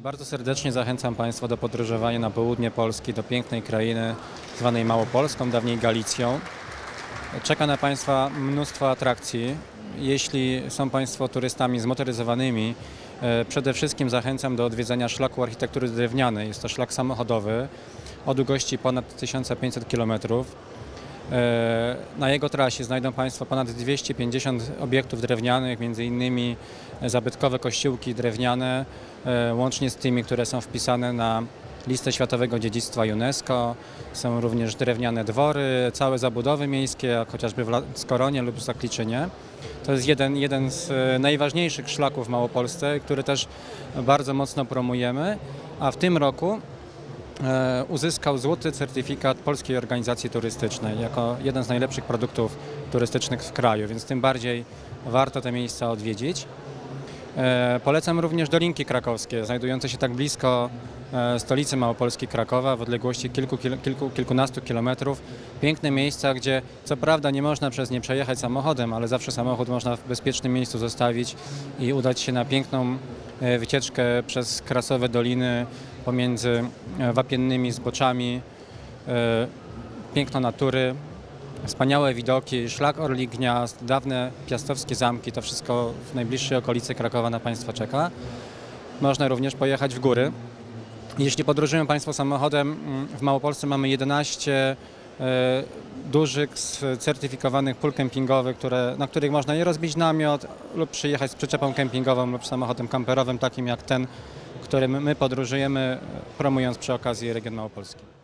Bardzo serdecznie zachęcam Państwa do podróżowania na południe Polski, do pięknej krainy zwanej Małopolską, dawniej Galicją. Czeka na Państwa mnóstwo atrakcji. Jeśli są Państwo turystami zmotoryzowanymi, e, przede wszystkim zachęcam do odwiedzenia szlaku architektury drewnianej. Jest to szlak samochodowy o długości ponad 1500 km. E, Na jego trasie znajdą Państwo ponad 250 obiektów drewnianych, między innymi zabytkowe kościółki drewniane, e, łącznie z tymi, które są wpisane na listę Światowego Dziedzictwa UNESCO. Są również drewniane dwory, całe zabudowy miejskie, jak chociażby w Skoronie lub Zakliczynie. To jest jeden, jeden z e, najważniejszych szlaków w Małopolsce, który też bardzo mocno promujemy, a w tym roku uzyskał złoty certyfikat Polskiej Organizacji Turystycznej jako jeden z najlepszych produktów turystycznych w kraju, więc tym bardziej warto te miejsca odwiedzić. E, Polecam również Dolinki Krakowskie, znajdujące się tak blisko e, stolicy Małopolski Krakowa, w odległości kilku, kil- kilku, kilkunastu kilometrów. Piękne miejsca, gdzie co prawda nie można przez nie przejechać samochodem, ale zawsze samochód można w bezpiecznym miejscu zostawić i udać się na piękną e, wycieczkę przez krasowe doliny pomiędzy e, wapiennymi zboczami, e, piękno natury, Wspaniałe widoki, szlak Orli Gniazd, dawne piastowskie zamki, to wszystko w najbliższej okolicy Krakowa na Państwa czeka. Można również pojechać w góry. Jeśli podróżują Państwo samochodem, mm, w Małopolsce mamy 11 e, dużych certyfikowanych pól kempingowych, które, na których można je rozbić namiot lub przyjechać z przyczepą kempingową lub samochodem kamperowym, takim jak ten, którym my podróżujemy, promując przy okazji region Małopolski.